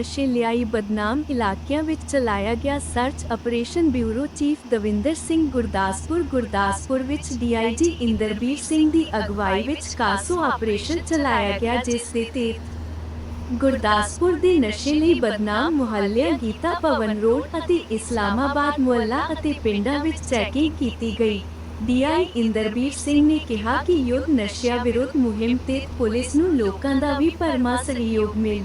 ਨਸ਼ੇ ਲਿਆਈ ਬਦਨਾਮ ਇਲਾਕਿਆਂ ਵਿੱਚ ਚਲਾਇਆ ਗਿਆ search operation bureau chief Davinder Singh Gurdaspur Gurdaspur ਵਿੱਚ ਡੀਆਈਜੀ ਇੰਦਰਬੀਰ ਸਿੰਘ ਦੀ ਅਗਵਾਈ ਵਿੱਚ ਕਾਸੋ ਆਪਰੇਸ਼ਨ ਚਲਾਇਆ ਗਿਆ, ਜਿਸ ਦੇ ਤਹਿਤ ਗੁਰਦਾਸਪੁਰ ਦੇ ਨਸ਼ੇ ਲਈ ਬਦਨਾਮ ਮੁਹੱਲਿਆਂ ਗੀਤਾ ਭਵਨ ਰੋਡ ਅਤੇ ਇਸਲਾਮਾਬਾਦ ਮੁਹੱਲਾ ਅਤੇ ਪਿੰਡਾਂ ਵਿੱਚ ਚੈਕਿੰਗ ਕੀਤੀ ਗਈ। ਡੀਆਈ ਇੰਦਰਬੀਰ ਸਿੰਘ ਨੇ ਕਿਹਾ ਕਿ ਯੁੱਧ ਨਸ਼ਿਆਂ ਵਿਰੁੱਧ ਮੁਹਿੰਮ ਤੇ ਪੁਲਿਸ ਨੂੰ ਲੋਕਾਂ ਦਾ ਵੀ ਭਰਮਾ ਸਹਿਯੋਗ ਮਿਲ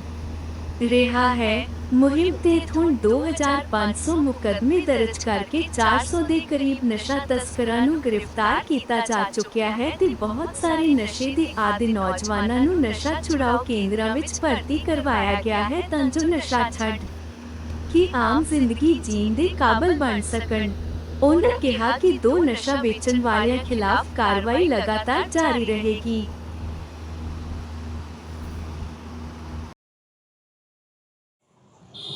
ਰਿਹਾ ਹੈ। ਮੁਹਿੰਮ ਤਹਿਤ ਹੁਣ 2500 ਮੁਕੱਦਮੇ ਦਰਜ ਕਰਕੇ 400 ਦੇ ਕਰੀਬ ਨਸ਼ਾ ਤਸਕਰਾਂ ਨੂੰ ਗ੍ਰਿਫਤਾਰ ਕੀਤਾ ਜਾ ਚੁੱਕਿਆ ਹੈ ਤੇ ਬਹੁਤ ਸਾਰੇ ਨਸ਼ੇ ਦੇ ਆਦੀ ਨੌਜਵਾਨਾਂ ਨੂੰ ਨਸ਼ਾ ਛੁਡਾਓ ਕੇਂਦਰਾਂ ਵਿੱਚ ਭਰਤੀ ਕਰਵਾਇਆ ਗਿਆ ਹੈ ਤਾਂ ਜੋ ਨਸ਼ਾ ਛੱਡ ਕਿ ਆਮ ਜ਼ਿੰਦਗੀ ਜੀਣ ਦੇ ਕਾਬਲ ਬਣ ਸਕਣ। ਉਹਨਾਂ ਕਿਹਾ ਕਿ ਦੋ ਨਸ਼ਾ ਵੇਚਣ ਵਾਲਿਆਂ ਖਿਲਾਫ ਕਾਰਵਾਈ ਲਗਾਤਾਰ ਜਾਰੀ ਰਹੇਗੀ।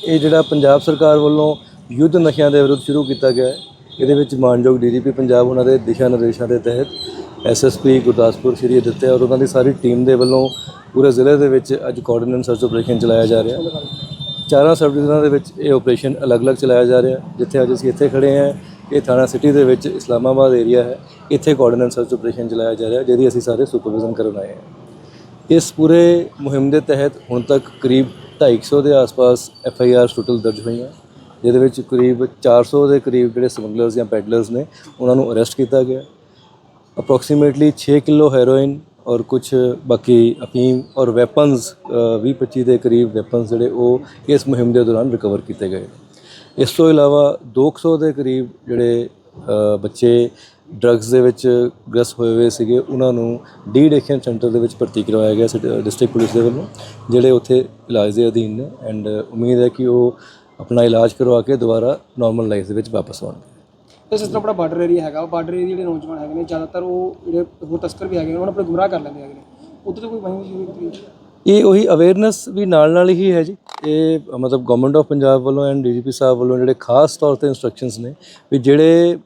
ਇਹ ਜਿਹੜਾ ਪੰਜਾਬ ਸਰਕਾਰ ਵੱਲੋਂ ਯੁੱਧ ਨਸ਼ਿਆਂ ਦੇ ਵਿਰੁੱਧ ਸ਼ੁਰੂ ਕੀਤਾ ਗਿਆ ਹੈ, ਇਹਦੇ ਵਿੱਚ ਮਾਨਯੋਗ ਡੀਜੀਪੀ ਪੰਜਾਬ ਉਹਨਾਂ ਦੇ ਦਿਸ਼ਾ ਨਿਰਦੇਸ਼ਾਂ ਦੇ ਤਹਿਤ ਐਸਐਸਪੀ ਗੁਰਦਾਸਪੁਰ, ਸ਼੍ਰੀ ਦਿੱਤੇ ਔਰ ਉਹਨਾਂ ਦੀ ਸਾਰੀ ਟੀਮ ਦੇ ਵੱਲੋਂ ਪੂਰੇ ਜ਼ਿਲ੍ਹੇ ਦੇ ਵਿੱਚ ਅੱਜ ਕੋਆਰਡੀਨੇਟ ਸਰਚ ਆਪਰੇਸ਼ਨ ਚਲਾਇਆ ਜਾ ਰਿਹਾ ਚਾਰਾਂ ਸਬ ਡਿਵੀਜ਼ਨਾਂ ਦੇ ਵਿੱਚ ਇਹ ਆਪਰੇਸ਼ਨ ਅਲੱਗ-ਅਲੱਗ ਚਲਾਇਆ ਜਾ ਰਿਹਾ ਜਿੱਥੇ ਅੱਜ ਅਸੀਂ ਇੱਥੇ ਖੜੇ ਹਾਂ। ਇਹ ਥਾਣਾ ਸਿਟੀ ਦੇ ਵਿੱਚ ਇਸਲਾਮਾਬਾਦ ਏਰੀਆ ਹੈ, ਇੱਥੇ ਕੋਆਰਡੀਨੇਟ ਸਰਚ ਆਪਰੇਸ਼ਨ ਚਲਾਇਆ ਜਾ ਰਿਹਾ ਜਿਹਦੀ ਅਸੀਂ ਸਾਰੇ ਸੁਪਰਵਿਜ਼ਨ ਕਰਨ ਆਏ ਹਾਂ। ਇਸ ਪੂਰੇ ਮੁਹਿੰਮ ਦੇ ਤਹਿਤ ਹੁਣ ਤੱਕ ਕਰੀਬ 250 ਦੇ ਆਸ-ਪਾਸ ਐਫ ਆਈ ਆਰ ਟੋਟਲ ਦਰਜ ਹੋਈਆਂ। ਜਿਹਦੇ ਵਿੱਚ ਕਰੀਬ 400 ਦੇ ਕਰੀਬ ਜਿਹੜੇ ਸਮਗਲਰਸ ਜਾਂ ਪੈਡਲਰਸ ਨੇ, ਉਹਨਾਂ ਨੂੰ ਅਰੈਸਟ ਕੀਤਾ ਗਿਆ। ਅਪਰੋਕਸੀਮੇਟਲੀ 6 ਕਿਲੋ ਹੈਰੋਇਨ ਔਰ ਕੁਝ ਬਾਕੀ ਅਫੀਮ ਔਰ ਵੈਪਨਸ 20-25 ਦੇ ਕਰੀਬ ਵੈਪਨਸ ਜਿਹੜੇ ਉਹ ਇਸ ਮੁਹਿੰਮ ਦੇ ਦੌਰਾਨ ਰਿਕਵਰ ਕੀਤੇ ਗਏ। ਇਸ ਤੋਂ ਇਲਾਵਾ 200 ਦੇ ਕਰੀਬ ਜਿਹੜੇ ਬੱਚੇ ਡਰੱਗਸ ਦੇ ਵਿੱਚ ਗ੍ਰਸਤ ਹੋਏ ਹੋਏ ਸੀਗੇ ਉਹਨਾਂ ਨੂੰ ਡੀ ਐਡਿਕਸ਼ਨ ਸੈਂਟਰ ਦੇ ਵਿੱਚ ਭਰਤੀ ਕਰਵਾਇਆ ਗਿਆ ਡਿਸਟ੍ਰਿਕਟ ਪੁਲਿਸ ਦੇ ਵੱਲੋਂ ਜਿਹੜੇ ਉੱਥੇ ਇਲਾਜ ਦੇ ਅਧੀਨ ਨੇ। ਐਂਡ ਉਮੀਦ ਹੈ ਕਿ ਉਹ ਆਪਣਾ ਇਲਾਜ ਕਰਵਾ ਕੇ ਦੁਬਾਰਾ ਨਾਰਮਲ ਲਾਈਫ ਦੇ ਵਿੱਚ ਵਾਪਸ ਆਉਣਗੇ। ਜਿਸ ਤਰ੍ਹਾਂ ਆਪਣਾ ਬਾਰਡਰ ਏਰੀਆ ਹੈਗਾ। ਉਹ ਬਾਰਡਰ ਏਰੀਆ ਜਿਹੜੇ ਨੌਜਵਾਨ ਹੈਗੇ ਨੇ ਜ਼ਿਆਦਾਤਰ ਉਹ ਜਿਹੜੇ ਹੋਰ ਤਸਕਰ ਵੀ ਹੈਗੇ ਨੇ ਉਹਨਾਂ ਨੂੰ ਆਪਣੇ ਗੁੰਮਰਾਹ ਕਰ ਲੈਂਦੇ ਹੈਗੇ ਨੇ। ਉੱਥੇ ਤਾਂ ਕੋਈ ਕੀਤੀ ਗਈ? ਇਹ ਉਹੀ ਅਵੇਅਰਨੈਸ ਵੀ ਨਾਲ ਨਾਲ ਹੀ ਹੈ ਜੀ। ਇਹ ਮਤਲਬ ਗਵਰਨਮੈਂਟ ਆਫ ਪੰਜਾਬ ਵੱਲੋਂ ਐਂਡ ਡੀਜੀਪੀ ਸਾਹਿਬ ਵੱਲੋਂ ਜਿਹੜੇ ਖਾਸ ਤੌਰ ਤੇ ਇਨਸਟਰਕਸ਼ਨਸ ਨੇ ਵੀ ਜਿਹੜੇ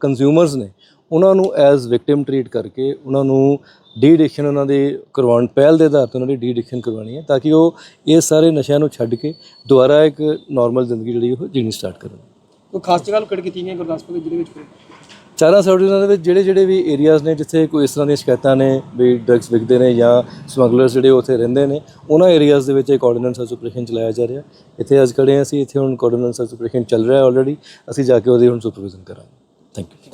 ਕੰਜ਼ਿਊਮਰਸ ਨੇ ਉਹਨਾਂ ਨੂੰ ਐਜ਼ ਵਿਕਟਿਮ ਟਰੀਟ ਕਰਕੇ ਉਹਨਾਂ ਨੂੰ ਡੀ ਐਡਿਕਸ਼ਨ ਉਹਨਾਂ ਦੀ ਕਰਵਾਉਣ ਪਹਿਲ ਦੇ ਆਧਾਰ ਤੇ ਉਹਨਾਂ ਦੀ ਡੀ ਐਡਿਕਸ਼ਨ ਕਰਵਾਉਣੀ ਹੈ ਤਾਂ ਕਿ ਉਹ ਇਹ ਸਾਰੇ ਨਸ਼ਿਆਂ ਨੂੰ ਛੱਡ ਕੇ ਦੁਬਾਰਾ ਇੱਕ ਨਾਰਮਲ ਜ਼ਿੰਦਗੀ ਜਿਹੜੀ ਉਹ ਜੀਣੀ ਸਟਾਰਟ ਕਰਨ। ਕੋਈ ਖਾਸ ਜਗ੍ਹਾ ਲੋਕੇਟ ਕੀਤੀ ਗਈ ਗੁਰਦਾਸਪੁਰ ਦੇ ਜ਼ਿਲ੍ਹੇ ਵਿੱਚ? ਚਾਰਾਂ ਡਿਵੀਜ਼ਨਾਂ ਦੇ ਵਿੱਚ ਜਿਹੜੇ ਜਿਹੜੇ ਵੀ ਏਰੀਆਜ਼ ਨੇ ਜਿੱਥੇ ਕੋਈ ਇਸ ਤਰ੍ਹਾਂ ਦੀਆਂ ਸ਼ਿਕਾਇਤਾਂ ਨੇ ਵੀ ਡਰੱਗਸ ਵਿਕਦੇ ਨੇ ਜਾਂ ਸਮਗਲਰਸ ਜਿਹੜੇ ਉੱਥੇ ਰਹਿੰਦੇ ਨੇ ਉਹਨਾਂ ਏਰੀਆਜ਼ ਦੇ ਵਿੱਚ ਇਹ ਕੋਆਰਡੀਨੇਟ ਸਰਚ ਆਪਰੇਸ਼ਨ ਚਲਾਇਆ ਜਾ ਰਿਹਾ। ਇੱਥੇ ਅੱਜ ਖੜੇ ਹਾਂ ਅਸੀਂ ਇੱਥੇ ਹੁਣ ਕੋਆਰਡੀਨੇਟ ਸਰਚ ਆਪਰੇਸ਼ਨ ਚੱਲ ਰਿਹਾ ਆਲਰੇਡੀ ਅਸੀਂ ਜਾ ਕੇ ਉਹਦੀ ਹੁਣ ਸੁਪਰਵਿਜ਼ਨ ਕਰਾਂਗੇ। Thank you